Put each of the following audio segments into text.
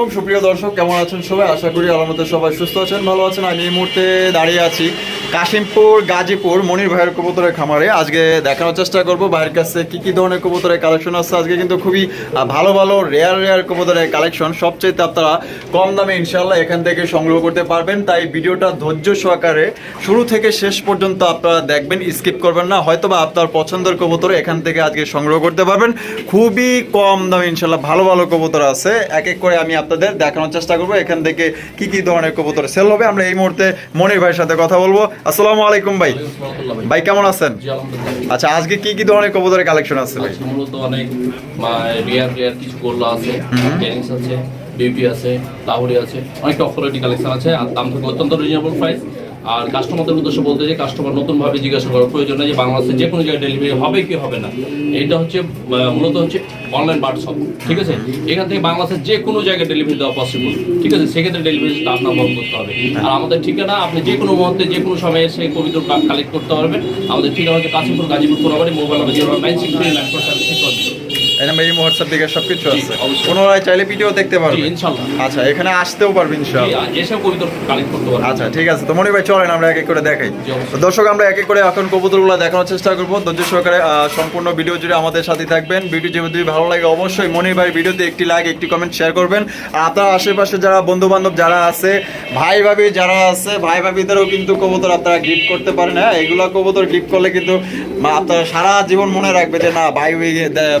আসসালামু আলাইকুম। সুপ্রিয় দর্শক, কেমন আছেন সবাই? আশা করি আলমতে সবাই সুস্থ আছেন, ভালো আছেন। আমি এই মুহূর্তে দাঁড়িয়ে আছি কাশিমপুর, গাজীপুর মনির ভাইয়ের কবুতরের খামারে আজকে দেখানোর চেষ্টা করব। ভাইয়ের কাছে কি কি ধরনের কবুতরের কালেকশন আছে? আজকে কিন্তু খুবই ভালো ভালো রেয়ার রেয়ার কবুতরের কালেকশন সবচেয়ে আপনারা কম দামে ইনশাল্লাহ এখান থেকে সংগ্রহ করতে পারবেন। তাই ভিডিওটা ধৈর্য সহকারে শুরু থেকে শেষ পর্যন্ত আপনারা দেখবেন স্কিপ করবেন না। হয়তোবা আপনার পছন্দের কবুতর এখান থেকে আজকে সংগ্রহ করতে পারবেন। খুবই কম দামে ইনশাল্লাহ ভালো ভালো কবুতর আছে। এক এক করে আমি আপনাদের দেখানোর চেষ্টা করব। এখান থেকে কি কি ধরনের কবুতর সেল হবে, আমরা এই মুহূর্তে মনির ভাইয়ের সাথে কথা বলব। আসসালামু আলাইকুম ভাই। ভাই কেমন আছেন? আচ্ছা আজকে কি কি ধরনের কবুতরের কালেকশন আছে ভাই? মূলত অনেক রিয়ার রিয়ার কিছু গোল্লা আছে টেনিস আছে বিউটি আছে লাহুরি আছে অনেক টপ কালেকশন আছে আর দাম থাকবে অত্যন্ত রিজনেবল প্রাইস আর কাস্টমারদের উদ্দেশ্যে বলতে যে কাস্টমার নতুনভাবে জিজ্ঞাসা করার প্রয়োজন নেই যে বাংলাদেশে যে কোনো জায়গায় ডেলিভারি হবে কি হবে না। এটা হচ্ছে মূলত হচ্ছে অনলাইন হোয়াটসঅ্যাপ ঠিক আছে? এখান থেকে বাংলাদেশের যে কোনো জায়গায় ডেলিভারি দেওয়া পসিবল ঠিক আছে? সেক্ষেত্রে ডেলিভারি আপনার বন্ধ করতে হবে। আর আমাদের ঠিকানা, আপনি যে কোনো মুহূর্তে, যে কোনো সময়ে এসে কবিতা কালেক্ট করতে পারবেন। আমাদের ঠিকানা হচ্ছে Kashimpur, Gazipur Konabari mobile number zero nine six three nine four seven six এই নাম্বার এই হোয়াটসঅ্যাপ দিকে আছে। পুনরায় চাইলে ভিডিও দেখতে পারবে আচ্ছা এখানে আসতেও পারবে ইনশাআল্লাহ কালেক্ট করতে আচ্ছা ঠিক আছে। তো মনি ভাই চলেন আমরা এক এক করে দেখাই। দর্শক আমরা এক এক করে এখন কবুতরগুলো দেখানোর চেষ্টা করব। ধৈর্য সহকারে সম্পূর্ণ ভিডিও জুড়ে আমাদের সাথে থাকবেন। ভিডিও যদি ভালো লাগে অবশ্যই মনি ভাই ভিডিওতে একটি লাইক একটি কমেন্ট শেয়ার করবেন। আপনার আশেপাশে যারা বন্ধু বান্ধব যারা আছে ভাই ভাবি যারা আছে ভাই ভাবিদেরও কিন্তু কবুতর আপনারা গিফট করতে পারেন। হ্যাঁ এগুলো কবুতর গিফট করলে কিন্তু আপনারা সারা জীবন মনে রাখবে যে না ভাই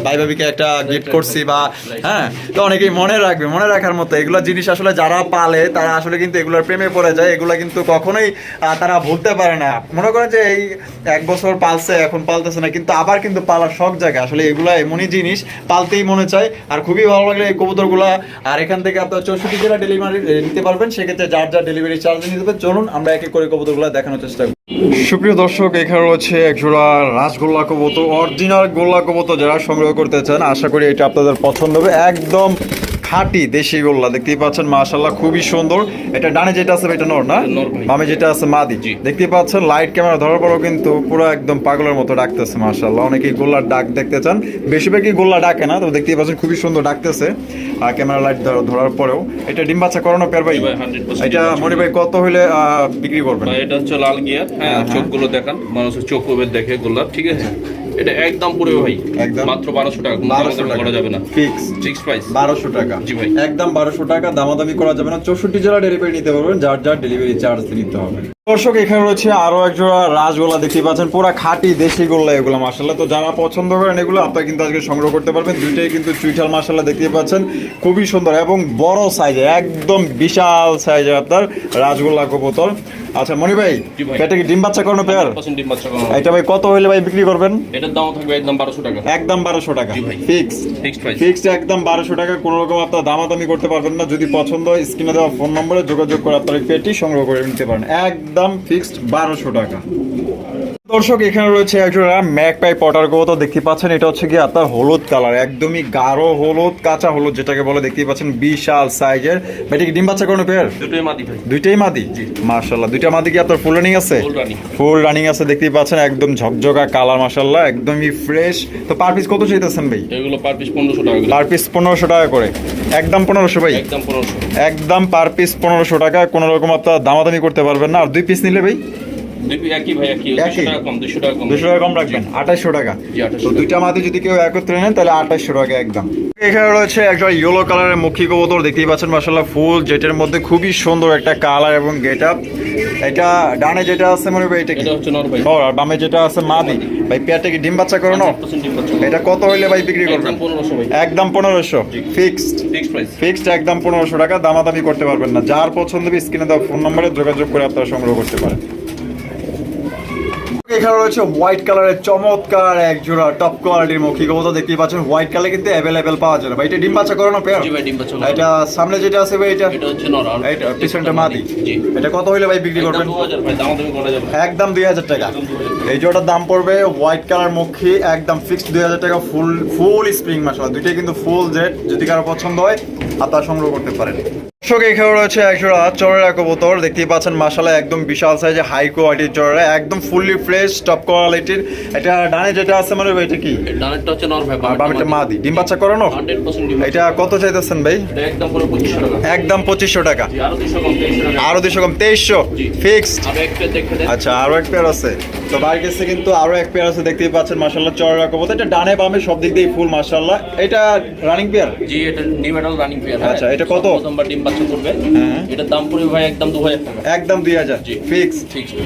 ভাই ভাবিকে একটা গিফট করছি বা হ্যাঁ তো অনেকেই মনে রাখবে, মনে রাখার মতো। এগুলো জিনিস আসলে যারা পালে, তারা আসলে কিন্তু এগুলোর প্রেমে পড়ে যায়। এগুলো কিন্তু কখনোই তারা ভুলতে পারে না। মনে করেন যে এই এক বছর পালছে, এখন পালতেছে না, কিন্তু আবার কিন্তু পালার শখ জায়গা আসলে এগুলো এমনই জিনিস, পালতেই মনে চায়। আর খুবই ভালো লাগলে এই কবুতরগুলো, আর এখান থেকে আপনার চৌষট্টি জেলা ডেলিভারি নিতে পারবেন। সেক্ষেত্রে যার যার ডেলিভারি চার্জ নিতে চলুন আমরা এক করে কবুতরগুলো দেখানোর চেষ্টা করি। সুপ্রিয় দর্শক, এখানে রয়েছে একজোড়া রাসগোল্লা কবুতর অরিজিনাল গোল্লা কবুতর যারা সংগ্রহ করতে চান, আশা করি এটা আপনাদের পছন্দ হবে। একদম খাঁটি দেশি গোল্লা দেখতেই পাচ্ছেন মাশাল্লাহ খুবই সুন্দর। এটা ডানে যেটা আছে এটা নর না? বামে যেটা আছে মাদি। দেখতে পাচ্ছেন লাইট ক্যামেরা ধরার পরও কিন্তু পুরো একদম পাগলের মতো ডাকতেছে মাশাল্লাহ অনেকেই গোল্লার ডাক দেখতে চান। বেশিরভাগই গোল্লা ডাকে না তো দেখতেই পাচ্ছেন খুবই সুন্দর ডাকতেছে। আর ক্যামেরা লাইট ধরার পরেও। এটা ডিম বাচ্চা করানো পেয়ার ভাই? জি ভাই, 100% এটা মনি ভাই কত হইলে আহ, বিক্রি করবেন? এটা হচ্ছে লাল গিয়ার। হ্যাঁ হ্যাঁ, হ্যাঁ। চোখগুলো দেখান মানুষের চোখ দেখে গোল্লা ঠিক আছে? এটা একদম পুরো ভাই একদম? মাত্র বারোশো টাকা বারোশো টাকা। করা যাবে না। ফিক্স ফিক্স প্রাইস বারোশো টাকা। জি ভাই। একদম বারোশো টাকা দামাদামি করা যাবে না। চৌষট্টি জেলা ডেলিভারি নিতে পারবেন যার যার ডেলিভারি চার্জ নিতে হবে। দর্শক এখানে রয়েছে আরও এক রাজগোলা দেখতে পাচ্ছেন। পুরা খাঁটি দেশি গোল্লা এগুলো মাসাল্লাহ তো যারা পছন্দ করেন এগুলো আপনারা কিন্তু আজকে সংগ্রহ করতে পারবেন। দুইটাই কিন্তু চুইঠাল মাসাল্লাহ দেখতে পাচ্ছেন। খুবই সুন্দর এবং বড় সাইজের একদম বিশাল সাইজের আপনার রাজগোল্লা কবুতর। আচ্ছা মনি ভাই এটা কি ডিম বাচ্চা করানো পেয়ার এটা ভাই কত হইলে ভাই বিক্রি করবেন? এটার দাম থাকবে একদম বারোশো টাকা। একদম বারোশো টাকা। ফিক্স ফিক্সড একদম বারোশো টাকা কোনো রকম আপনার দামাদামি করতে পারবেন না। যদি পছন্দ হয় স্ক্রিনে দেওয়া ফোন নম্বরে যোগাযোগ করে আপনার পেটি সংগ্রহ করে নিতে পারেন। একদম ফিক্সড বারোশো টাকা। দর্শক এখানে রয়েছে একজোড়া ম্যাক পাই পটার তো দেখতে পাচ্ছেন। এটা হচ্ছে কি আপনার হলুদ কালার একদমই গাঢ় হলুদ কাঁচা হলুদ যেটাকে বলে দেখতে পাচ্ছেন বিশাল সাইজের। এটা কি ডিম বাচ্চা কোনো পেয়ার? দুটোই মাদি ভাই। দুইটাই মাদি? মার্শাল্লাহ দুইটা মাদি কি আপনার ফুল রানিং আছে। Full running. আছে দেখতেই পাচ্ছেন একদম ঝকঝকা কালার মার্শাল্লাহ একদমই ফ্রেশ। তো পার পিস কত চাইতেছেন ভাই? এগুলো পার পিস পনেরোশো টাকা। পার পিস পনেরোশো টাকা করে। একদম পনেরোশো ভাই? একদম পনেরোশো। একদম পার পিস পনেরোশো টাকা কোনো রকম আপনার দামাদামি করতে পারবেন না। আর দুই পিস নিলে ভাই? একই ভাই একই। একই? দুশো টাকা কম দুশো টাকা কম। দুশো টাকা রাখবেন? আঠাশশো টাকা? তো দুইটা মাদি যদি কেউ একত্রে নেন তাহলে আঠাশশো টাকা একদম। এখানে রয়েছে একটা ইয়েলো কালারের মুখী কবুতর দেখতেই পাচ্ছেন মাসাল্লাহ ফুল যেটার মধ্যে খুবই সুন্দর একটা কালার এবং গেট আপ এটা ডানে যেটা আছে মনে হয় এটা কি? নর আর বামে যেটা আছে মাদি। ভাই পেয়ারটা কি ডিম বাচ্চা করানো 100% ডিম বাচ্চা। এটা কত হইলে ভাই বিক্রি করবেন? একদম পনেরোশো ফিক্সড ফিক্সড ফিক্সড একদম পনেরোশো টাকা। দামাদামি করতে পারবেন না। যার পছন্দ হবে স্ক্রিনে দেওয়া ফোন নম্বরে যোগাযোগ করে আপনারা সংগ্রহ করতে পারেন। এখানে রয়েছে হোয়াইট কালারের চমৎকার এক জোড়া টপ কোয়ালিটির মুখী কবুতর দেখতেই পাচ্ছেন হোয়াইট কালার কিন্তু অ্যাভেলেবেল পাওয়া না। ভাই এটা ডিম বাচ্চা করানো পেয়ার এটা সামনে যেটা আছে ভাই এটা এটা হচ্ছে নর এটা পিছনটা মাদি। এটা কত হইলে ভাই বিক্রি করবেন? যাবে। একদম দুই হাজার টাকা। এই জোড়ার দাম পড়বে হোয়াইট কালার মুখী একদম ফিক্সড দুই হাজার টাকা ফুল ফুল স্প্রিং মাসালা দুইটাই কিন্তু ফুল জেড যদি কারও পছন্দ হয় আপনারা সংগ্রহ করতে পারেন। দর্শক এখানে রয়েছে একজোড়া চড়া কবুতর দেখতেই পাচ্ছেন মাসালা একদম বিশাল সাইজে হাই কোয়ালিটির চড়া একদম ফুললি ফ্রেশ টপ কোয়ালিটির এটা ডানে যেটা আছে মানে এটা কি? ডানেরটা হচ্ছে নর ভাই বামেরটা মাদি। ডিম বাচ্চা করানো? এটা কত চাইতেছেন ভাই? একদম পুরো পঁচিশশো টাকা। একদম পঁচিশশো টাকা। জি আরও দুশো কম তেইশশো টাকা। আরও দুশো কম তেইশশো? জি। ফিক্সড এক পেয়ার আচ্ছা আরও এক পেয়ার আছে। তো বাইরের কাছে কিন্তু আরও এক পেয়ার আছে দেখতেই পাচ্ছেন মাসাল্লাহ চড়া কবুতর এটা ডানে বামে সব দিক দিয়ে ফুল মাসাল্লাহ এটা রানিং পেয়ার জি এটা ডিম এটাল রানিং পেয়ার আচ্ছা, এটা কত? প্রথমবার ডিম বাচ্চা করবে। হ্যাঁ। এটার দাম পড়বে ভাই একদম দু হাজার টাকা। একদম দুই হাজার। জি।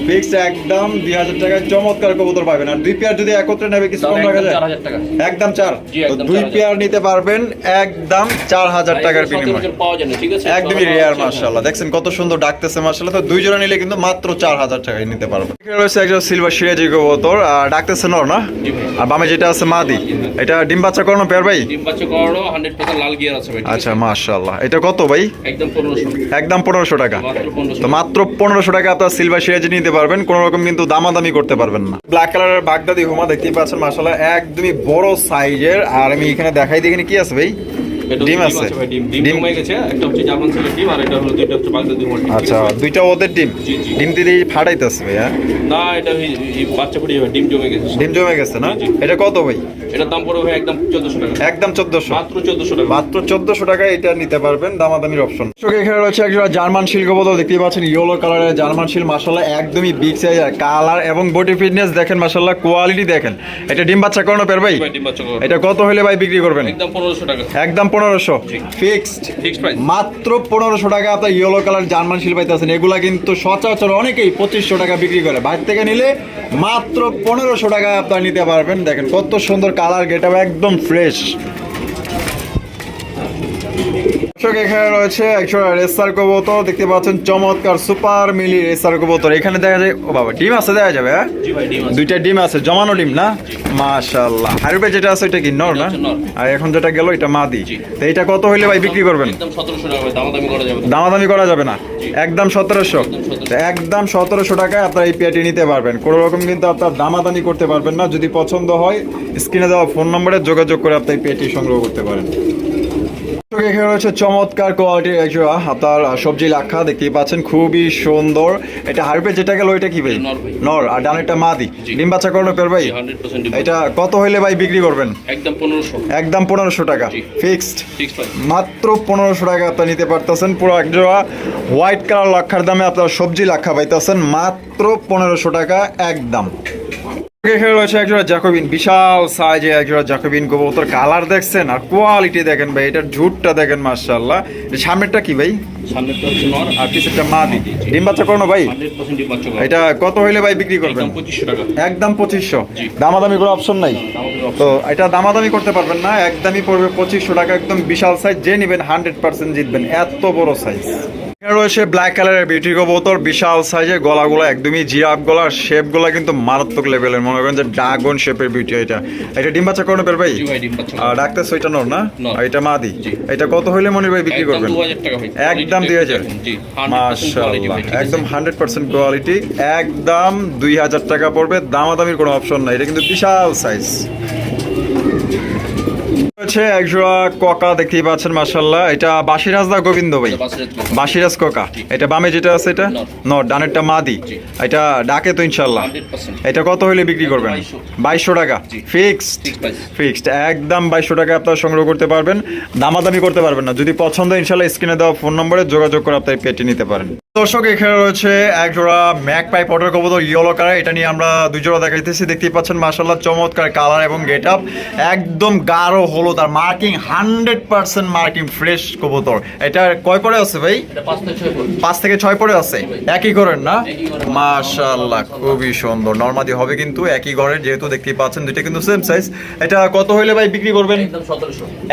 ফিক্সড একদম দুই হাজার টাকায়। চমৎকার কবুতর পাবেন। আর দুই পেয়ার যদি একত্রে নেবে কিছু কম রাখা যায়? চার হাজার টাকা। একদম চার। জি, তো একদম দুই পেয়ার নিতে পারবেন একদম চার হাজার টাকার সচরাচর বিনিময়। পাওয়া যায় না ঠিক আছে? একদমই রেয়ার মার্শাল্লাহ দেখছেন কত সুন্দর ডাকতেছে মার্শাল্লাহ তো দুই জোড়া নিলে কিন্তু মাত্র চার হাজার টাকায় নিতে পারবেন। এখানে রয়েছে একজন সিলভার সিরাজি কবুতর। আর ডাকতেছে নর না? আর বামে যেটা আছে মাদি। এটা ডিম বাচ্চা করানো পেয়ার ভাই? ডিম বাচ্চা করানো হান্ড্রেড লাল গিয়ার আছে আচ্ছা? মার্শাল্লাহ এটা কত ভাই? একদম পনেরোশো। টাকা। তো মাত্র পনেরোশো টাকা আপনার সিলভার সিরাজি নিতে পারবেন কোনো রকম কিন্তু দামাদামি করতে পারবেন না। ব্ল্যাক কালারের বাগদাদি হুমা দেখতেই পাচ্ছেন মাসাল্লাহ একদমই বড় সাইজের। আর আমি এখানে দেখাই দিই এখানে কি আছে ভাই? ডিম আছে। ডিম। ডিম ডিম। গেছে একটা হচ্ছে জার্মান ছেলের ডিম আর এটা হলো দুইটা হচ্ছে বাগদাদি মোট আচ্ছা দুইটা ওদের ডিম। ডিম ফাটাইতেছে হ্যাঁ? না এটা এই- এই বাচ্চা ফুটে যাবে ডিম জমে গেছে। ডিম জমে গেছে না। এটা কত ভাই? এটার দাম পড়বে একদম চোদ্দশো টাকা। একদম চোদ্দশো। মাত্র চোদ্দশো টাকা। মাত্র চোদ্দশো টাকায় এটা নিতে পারবেন দামাদামির অপশন এখানে রয়েছে জার্মান শিল্ক বদল দেখতেই পাচ্ছেন ইয়েলো কালারের জার্মান শিল মাসাল্লাহ একদমই বিগ সাইজ আর কালার এবং বডি ফিটনেস দেখেন মাসাল্লাহ কোয়ালিটি দেখেন। এটা ডিম বাচ্চা করানো পের ভাই? ভাই, ডিম বাচ্চা করো। এটা কত হলে ভাই বিক্রি করবেন? একদম পনেরোশো টাকা। একদম পনেরোশো। ফিক্সড ফিক্সড মাত্র পনেরোশো টাকা আপনার ইয়েলো কালার জার্মান শিল পাইতেছেন। এগুলা কিন্তু সচরাচর অনেকেই পঁচিশশো টাকা বিক্রি করে। বাইরে থেকে নিলে মাত্র পনেরোশো টাকা আপনার নিতে পারবেন। দেখেন কত সুন্দর কালার গেট একদম ফ্রেশ দর্শক এখানে রয়েছে একশো রেসার কবুতর দেখতে পাচ্ছেন চমৎকার সুপার মিলি রেসার কবুতর। এখানে দেখা যায় ও বাবা ডিম আছে দেখা যাবে হ্যাঁ? দুইটা ডিম আছে জমানো ডিম না? মাশাআল্লাহ। হারুপে যেটা আছে এটা কি নর না। আর এখন যেটা গেল এটা মাদি। তো এটা কত হইলে ভাই বিক্রি করবেন? দামাদামি করা যাবে। না। একদম সতেরোশো। একদম সতেরোশো টাকায় আপনার এই পেয়ারটি নিতে পারবেন। কোনো রকম কিন্তু আপনার দামাদামি করতে পারবেন না। যদি পছন্দ হয় স্ক্রিনে দেওয়া ফোন নম্বরে যোগাযোগ করে আপনি এই পেয়ারটি সংগ্রহ করতে পারেন। এখানে রয়েছে চমৎকার কোয়ালিটির একজোড়া আপনার সবজি লাক্ষা দেখতেই পাচ্ছেন খুবই সুন্দর। এটা হারপে যেটা গেল ওইটা কি ভাই? নর আর ডানেরটা মাদি। ডিম বাচ্চা করানো পের ভাই? এটা কত হইলে ভাই বিক্রি করবেন? একদম পনেরোশো। একদম পনেরোশো টাকা। ফিক্সড মাত্র পনেরোশো টাকা আপনি নিতে পারতেছেন। পুরো এক জোড়া হোয়াইট কালার লাক্ষার দামে আপনার সবজি লাক্ষা পাইতেছেন। মাত্র পনেরোশো টাকা একদম। এখানে রয়েছে একজোড়া জ্যাকোবিন বিশাল সাইজে একজোড়া জ্যাকোবিন কবুতর। কালার দেখছেন আর কোয়ালিটি দেখেন ভাই এটার ঝুটটা দেখেন মার্শাল্লাহ সামনেরটা কি ভাই? সামনেরটা হচ্ছে নর আর পিছেরটা মা দিদি। ডিম বাচ্চা করো ভাই? এটা কত হইলে ভাই বিক্রি করবেন? একদম পঁচিশশো। দামাদামি কোনো অপশন নাই? তো এটা দামাদামি করতে পারবেন না একদমই পড়বে পঁচিশশো টাকা একদম বিশাল সাইজ যে নেবেন হান্ড্রেড পার্সেন্ট জিতবেন এত বড় সাইজ রয়েছে ব্ল্যাক কালারের বিউটি বোতল বিশাল সাইজের গলাগুলো একদমই জিরাফ গলার শেপগুলা কিন্তু মারাত্মক লেভেলের মনে করেন যে ড্রাগন শেপের বিউটি এটা। এটা ডিম বাচ্চা করোনা পের ভাই? ডাক্তার সোইটা নর না? এটা মাদি। এটা কত হইলে মনে ভাই বিক্রি করবেন? একদম দুই হাজার মাশাআল্লাহ? একদম হান্ড্রেড পার্সেন্ট কোয়ালিটি একদম দুই হাজার টাকা পড়বে দামাদামির কোনো অপশন নাই। এটা কিন্তু বিশাল সাইজ হচ্ছে একজোড়া ককা দেখতেই পাচ্ছেন মাশাল্লাহ এটা বাসিরাজ দা গোবিন্দ ভাই? বাসিরাজ ককা। এটা বামে যেটা আছে এটা। নর। ডানেরটা মাদি। এটা ডাকে তো ইনশাল্লাহ এটা কত হইলে বিক্রি করবেন। বাইশশো। টাকা। ফিক্সড। ফিক্সড একদম বাইশশো টাকা আপনারা সংগ্রহ করতে পারবেন। দামাদামি করতে পারবেন না। যদি পছন্দ ইনশাল্লাহ স্ক্রিনে দেওয়া ফোন নম্বরে যোগাযোগ করে আপনার পেটি নিতে পারেন। দর্শক এখানে রয়েছে এক জোড়া ম্যাক পাই পটার কবুতর ইয়েলো কালার এটা নিয়ে আমরা দুই জোড়া দেখাইতেছি। দেখতেই পাচ্ছেন মার্শাল্লাহ চমৎকার কালার এবং গেট আপ একদম গাঢ় হলুদ আর marking hundred percent marking fresh কবুতর। এটা কয় পরে আছে ভাই? পাঁচ থেকে ছয় পরে। আছে? একই ঘরের না। মাশাআল্লাহ খুবই সুন্দর। নর্মাদি হবে কিন্তু একই ঘরের যেহেতু দেখতেই পাচ্ছেন দুইটা কিন্তু সেম সাইজ এটা কত হইলে ভাই বিক্রি করবেন?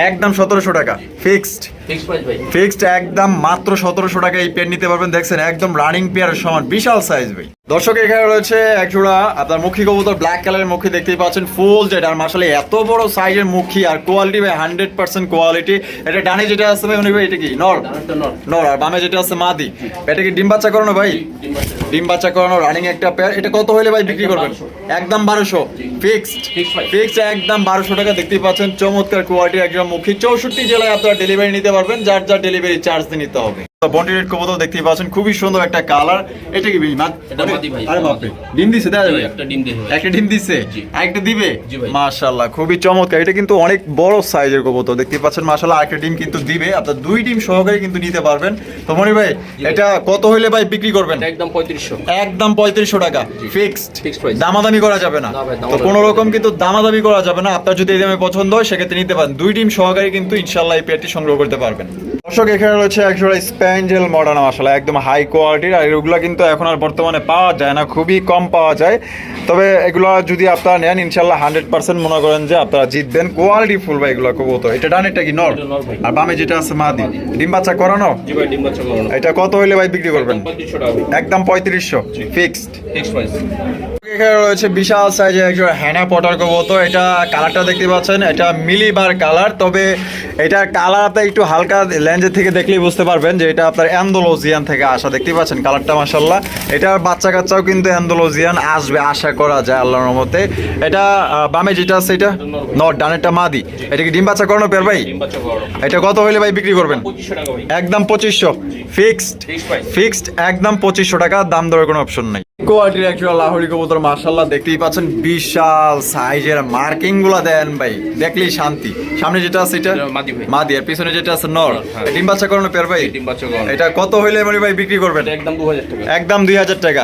একদম সতেরোশো। টাকা। ফিক্সড ফিক্সড ভাই। একদম মাত্র সতেরোশো টাকা এই পেন নিতে পারবেন। দেখছেন একদম রানিং পেয়ারের সমান বিশাল সাইজ ভাই। দর্শক এখানে রয়েছে এক জোড়া আপনার মুখী কবুতর ব্ল্যাক কালারের মুখী দেখতেই পাচ্ছেন ফুল যেটা আর মাসালে এত বড় সাইজের মুখী আর কোয়ালিটি ভাই হান্ড্রেড পার্সেন্ট কোয়ালিটি এটা ডানে যেটা আছে ভাই উনি ভাই এটা কি? নর? নর। নর। আর বামে যেটা আছে মাদি। এটা কি ডিম বাচ্চা করানো ভাই? ডিম বাচ্চা। ডিম বাচ্চা করানো রানিং একটা পেয়ার এটা কত হলে ভাই বিক্রি করবেন? একদম বারোশো। ফিক্সড। ফিক্সড একদম বারোশো টাকা দেখতেই পাচ্ছেন। চমৎকার কোয়ালিটি একদম মুখী। চৌষট্টি জেলায় আপনারা ডেলিভারি নিতে পারবেন। যার যার ডেলিভারি চার্জ নিতে হবে। বন্টি রেড কবুতর দেখতেই পাচ্ছেন খুবই সুন্দর একটা কালার এটা কি ভাই এটা মাদি ভাই। আরে বাপরে ডিম দিছে যাবে? একটা ডিম একটা ডিম দিছে। আরেকটা দিবে? মাশাআল্লাহ খুবই চমৎকার। এটা কিন্তু অনেক বড় সাইজের কবুতর দেখতে পাচ্ছেন? মাশাআল্লাহ আরেকটা ডিম কিন্তু দিবে। আপনার দুই ডিম সহকারে কিন্তু নিতে পারবেন। তো মনি ভাই। এটা কত হইলে ভাই বিক্রি করবেন? একদম পঁয়ত্রিশশো। একদম পঁয়ত্রিশশো টাকা। ফিক্সড। দামাদামি করা যাবে না। তো কোনো রকম কিন্তু দামাদামি করা যাবে না। আপনার যদি এই দামে পছন্দ হয় সেক্ষেত্রে নিতে পারেন। দুই ডিম সহকারে কিন্তু ইনশাল্লাহ এই পেয়ারটি সংগ্রহ করতে পারবেন। দর্শক এখানে রয়েছে একজোড়া স্প্যাঞ্জেল মডার্ন মশলা একদম হাই কোয়ালিটির আর এগুলো কিন্তু এখন আর বর্তমানে পাওয়া যায় না খুবই কম পাওয়া যায়। তবে এগুলো যদি আপনারা নেন ইনশাল্লাহ হান্ড্রেড পার্সেন্ট মনে করেন যে আপনারা জিতবেন। কোয়ালিটি ফুল ভাই এগুলো কবুতর। এটা কি? নর? এটা নর ভাই। আর বামে যেটা আছে মাদি। ডিম বাচ্চা করানো? ডিম বাচ্চা করানো। এটা কত হইলে ভাই বিক্রি করবেন? একদম পঁয়ত্রিশশো। ফিক্সড ফিক্সড প্রাইস এখানে রয়েছে বিশাল সাইজের একজন হ্যানা পটার কবুতর। এটা কালারটা দেখতে পাচ্ছেন এটা মিলিবার কালার তবে এটা কালারটা একটু হালকা লেন্সের থেকে দেখলেই বুঝতে পারবেন যে এটা আপনার অ্যান্ডোলজিয়ান থেকে আসা। দেখতে পাচ্ছেন কালারটা মাসাল্লাহ এটার বাচ্চা কাচ্চাও কিন্তু অ্যান্ডোলজিয়ান আসবে আশা করা যায় আল্লাহর রহমতে। এটা বামে যেটা আছে এটা? নট ডানেরটা মাদি। এটা কি ডিম বাচ্চা করানো পের ভাই? এটা কত হইলে ভাই বিক্রি করবেন? একদম পঁচিশশো। ফিক্সড ফিক্সড একদম পঁচিশশো টাকা দাম দরের কোনো অপশন নেই। কোয়ালিটির একজন লাহোরি কবুতর মার্শাল্লাহ দেখতেই পাচ্ছেন বিশাল সাইজের মার্কিংগুলা দেন ভাই। দেখলেই শান্তি। সামনে যেটা আছে এটা মাদি। আর পিছনে যেটা আছে নর। হ্যাঁ। ডিম বাচ্চা করানো পেয়ার ভাই? ডিম বাচ্চা করানো। এটা কত হইলে মানে ভাই বিক্রি করবেন? একদম দু হাজার টাকা। একদম দুই হাজার টাকা।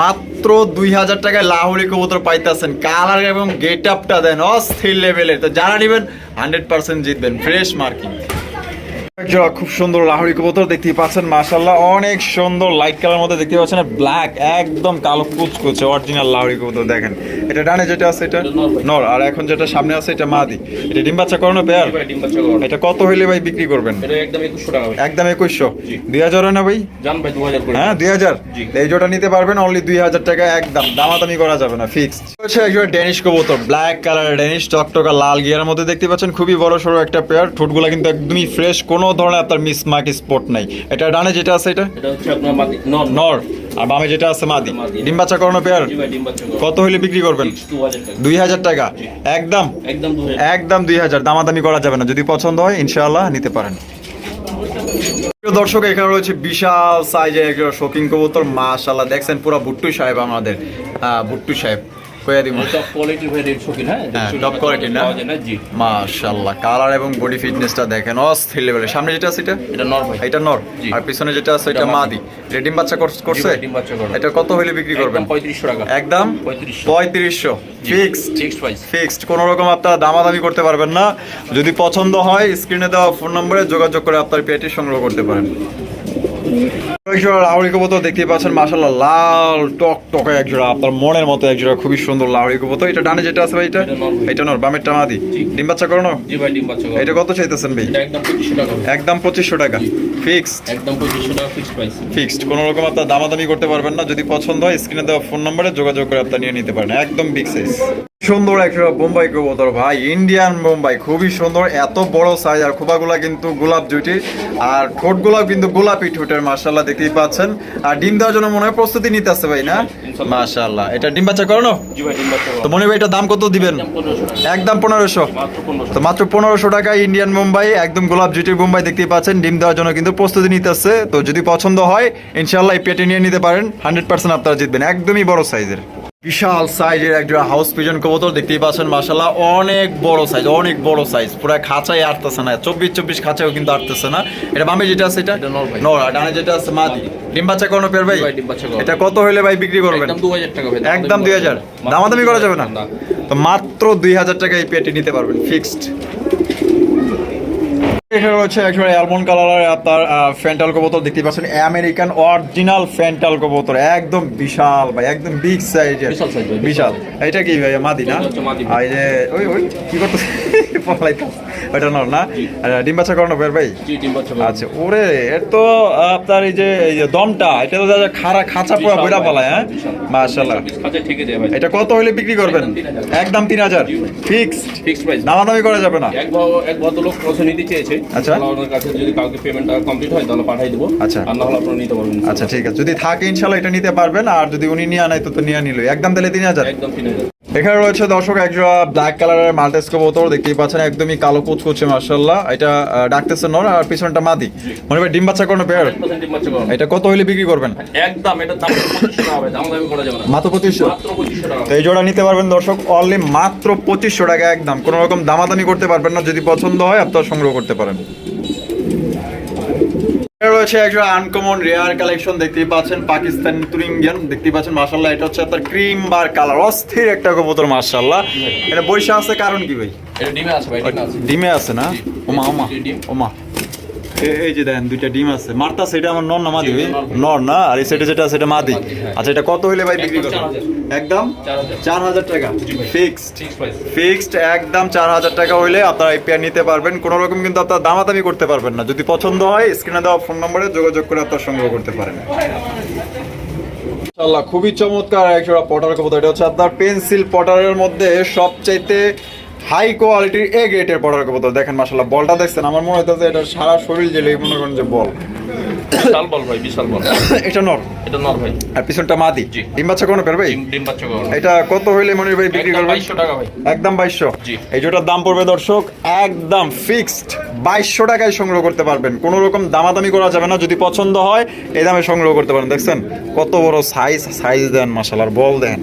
মাত্র দুই হাজার টাকায় লাহোরি কবুতর পাইতেছেন। কালার এবং গেট আপটা দেন অস্থির লেভেলের তো যারা নেবেন হান্ড্রেড পার্সেন্ট জিতবেন। ফ্রেশ মার্কিং জোড়া খুব সুন্দর লাহোরি কবুতর দেখতেই পাচ্ছেন মাশাল্লাহ অনেক সুন্দর লাইট কালার মধ্যে দেখতে পাচ্ছেন ব্ল্যাক একদম কালো কুচকুচে অরিজিনাল লাহোরি কবুতর দেখেন। এটা ডানে যেটা আছে এটা নর আর এখন যেটা সামনে আছে এটা মাদি। এটা ডিম বাচ্চা করানো পেয়ার এটা কত হইলে ভাই বিক্রি করবেন? একদম একুশশো। দুই হাজার হয় না ভাই? হ্যাঁ দুই হাজার? এই জোটা নিতে পারবেন অনলি দুই হাজার টাকা একদম। দামাদামি করা যাবে না ফিক্সড হচ্ছে একজন ডেনিশ কবুতর ব্ল্যাক কালার ডেনিশ টকটকা লাল গিয়ার মধ্যে দেখতে পাচ্ছেন খুবই বড় সড়ো একটা পেয়ার ঠোঁটগুলো কিন্তু একদমই ফ্রেশ কোনো ধরনের আপনার মিস মার্ক স্পট নাই। এটা ডানে যেটা আছে এটা? এটা হচ্ছে আপনার মাদি নন নর। আর বামে যেটা আছে মাদি। ডিম বাচ্চা করানো পেয়ার কত হলে বিক্রি করবেন? দুই হাজার টাকা। একদম? একদম একদম দুই হাজার। দামাদামি করা যাবে না। যদি পছন্দ হয় ইনশাআল্লাহ নিতে পারেন। দর্শক এখানে রয়েছে বিশাল সাইজের একটা শৌখিন কবুতর। মাশাল্লাহ দেখছেন পুরো ভুট্টু সাহেব আমাদের। বুট্টু সাহেব। টপ ভাই রেড শোকিন হ্যাঁ হ্যাঁ, না? জি। কালার এবং বডি ফিটনেসটা দেখেন অস্থির সামনে যেটা আছে এটা? এটা নর ভাই। এটা নর। আর পিছনে যেটা আছে এটা এটা মাদি। মাদি। এটা ডিম বাচ্চা কর- করছে? ডিম বাচ্চা করা। এটা কত হইলে বিক্রি করবেন? একদম পঁয়ত্রিশশো টাকা। একদম পঁয়ত্রিশশো। পঁয়ত্রিশশো। ফিক্সড ফিক্সড প্রাইস ফিক্সড কোনো রকম আপনারা দামাদামি করতে পারবেন না। যদি পছন্দ হয় স্ক্রিনে দেওয়া ফোন নম্বরে যোগাযোগ করে আপনার পেটি সংগ্রহ করতে পারেন। কবুতর দেখতেই পাচ্ছেন মাসাল্লাহ লাল টক টকে একজোড়া আপনার মনের মতো একজোড়া খুবই সুন্দর কবুতর। এটা ডানে যেটা আছে ভাই এটা? এটা নর ভাই। এটা নর বামেরটা মাদি জি। ডিম বাচ্চা করা। এটা কত চাইতেছেন ভাই? একদম পঁচিশশো টাকা ভাই। একদম পঁচিশশো টাকা। ফিক্সড? একদম পঁচিশশো টাকা ফিক্সড প্রাইস ফিক্সড। কোনো রকম আপনার দামাদামি করতে পারবেন না। যদি পছন্দ হয় স্ক্রিনে দেওয়া ফোন নম্বরে যোগাযোগ করে আপনার নিয়ে নিতে পারেন। একদম বিগ সাইজ সুন্দর একটা বোম্বাই কবুতর ভাই ইন্ডিয়ান বোম্বাই খুবই সুন্দর এত বড় সাইজ আর খোপাগুলা কিন্তু গোলাপ জুটি আর ঠোঁটগুলাও কিন্তু গোলাপি ঠোঁটের মার্শাল্লাহ দেখতেই পাচ্ছেন। আর ডিম দেওয়ার জন্য মনে হয় প্রস্তুতি নিতে আসছে ভাই না? এটা ডিম বাচ্চা করা। তো মনে ভাই এটা দাম কত দিবেন? একদম পনেরোশো। তো মাত্র পনেরোশো টাকা ইন্ডিয়ান মুম্বাই একদম গোলাপ জুটির মুম্বাই দেখতেই পাচ্ছেন। ডিম দেওয়ার জন্য কিন্তু প্রস্তুতি নিতেছে। তো যদি পছন্দ হয় ইনশাল্লাহ এই পেটে নিয়ে নিতে পারেন। হান্ড্রেড পার্সেন্ট আপনারা জিতবেন। একদমই বড় সাইজের বিশাল সাইজের একটা হাউস পিজন কবুতর দেখতেই পাচ্ছেন মাসাল্লাহ অনেক বড় সাইজ অনেক বড় সাইজ পুরো খাঁচাই আটতেছে না। চব্বিশ চব্বিশ খাঁচাও কিন্তু আটতেছে না। এটা বামে যেটা আছে এটা আর ডানে যেটা আছে মাদি। ডিম বাচ্চা কোনো পের ভাই। এটা কত হইলে ভাই বিক্রি করবেন? একদম দুই হাজার। দামাদামি করা যাবে না? না। তো মাত্র দুই হাজার টাকা এই পেটি নিতে পারবেন ফিক্সড এখানে রয়েছে একেবারে অ্যালমন্ড কালারের আপনার ফ্যান্টাল কবুতর দেখতে পাচ্ছেন। আমেরিকান অরিজিনাল ফ্যান্টাল কবুতর। একদম বিশাল ভাই একদম বিগ সাইজের বিশাল এটা কি ভাই মাদি না? এটা এই যে ওই ওই কি করতেছে? ওইটা নর না? ডিম বাচ্চা করানো ভাই। আচ্ছা ওরে এর তো আপনার এই যে দমটা এটা তো খাড়া খাঁচা পোড়া বইরা পালায় হ্যাঁ? ভাই। এটা কত হইলে বিক্রি করবেন? একদম তিন হাজার। ফিক্সড দামাদামি করা যাবে না। এক ভদ্রলোক নিতে চেয়েছে আচ্ছা। কাছে যদি কমপ্লিট হয় তাহলে পাঠিয়ে দেবো। আচ্ছা। আর না হলে আপনারা নিতে পারবেন আচ্ছা ঠিক আছে। যদি থাকে ইনশাল্লাহ এটা নিতে পারবেন। আর যদি উনি নিয়ে আনায় তো তো নিয়ে নিল একদম তাহলে তিন হাজার একদম তিন হাজার এখানে রয়েছে দর্শক একজোড়া ব্ল্যাক কালারের মাল্টেস কবুতর দেখতেই পাচ্ছেন একদমই কালো কুচকুচে মার্শাল্লাহ এটা ডাকতেছে নর আর পিছনটা মাদি। মনে হয় ডিম বাচ্চা কোনো পেয়ার। 100% ডিম বাচ্চা করানো। এটা কত হইলে বিক্রি করবেন? একদম এটা দাম পঁচিশশো টাকা হবে। দাম দামি করা যাবে মাত্র পঁচিশশো? এই জোড়া নিতে পারবেন দর্শক অনলি মাত্র পঁচিশশো টাকা একদম। কোনো রকম দামাদামি করতে পারবেন না যদি পছন্দ হয় আপনারা সংগ্রহ করতে পারেন। রয়েছে একটা আনকমন রেয়ার কালেকশন দেখতেই পাচ্ছেন পাকিস্তান তুরিঙ্গিয়ান দেখতেই পাচ্ছেন মার্শাল্লাহ এটা হচ্ছে আপনার ক্রিম বার কালার অস্থির একটা কবুতর মার্শাল্লাহ এটা বৈশা আছে কারণ কি ভাই এটা ডিমে আছে ভাই ডিমে আছে না। ওমা ওমা ওমা এই যে দেখেন দুইটা ডিম আছে। মারতা সেটা আমার নর না মাদি? নর। না? আর এই সাইডে যেটা সেটা মাদি। হ্যাঁ। আচ্ছা এটা কত হইলে ভাই বিক্রি একদম করবেন? একদম? চার হাজার। টাকা। ফিক্সড। ফিক্সড একদম চার হাজার টাকা হইলে আপনারা এই পেয়ার নিতে পারবেন। কোনো রকম কিন্তু আপনার দামাদামি করতে পারবেন না। যদি পছন্দ হয় স্ক্রিনে দেওয়া ফোন নম্বরে যোগাযোগ করে আপনার সংগ্রহ করতে পারেন। খুবই চমৎকার একটা পটার কবুতর। এটা হচ্ছে আপনার পেন্সিল পটারের মধ্যে সবচাইতে হাই কোয়ালিটির এ গ্রেটের পটার কবুতর দেখেন মাশাআল্লাহ বলটা দেখছেন আমার মনে হইতেছে এটা সারা শরীর জেলে মনে করেন যে বল। বিশাল বল ভাই বিশাল বল। এটা নর। এটা নর ভাই। আর পিছনটা মাদি। ডিম বাচ্চা কোনো পের ভাই? ডিম ডিম বাচ্চা এটা কত হইলে মনির ভাই বিক্রি একদম টাকা ভাই। এই জোটার দাম পড়বে দর্শক একদম ফিক্সড টাকায় সংগ্রহ করতে পারবেন। কোনো রকম দামাদামি করা যাবে না যদি পছন্দ হয় এই দামে সংগ্রহ করতে পারেন। দেখছেন? কত বড় সাইজ সাইজ দেন মাসালার বল দেন।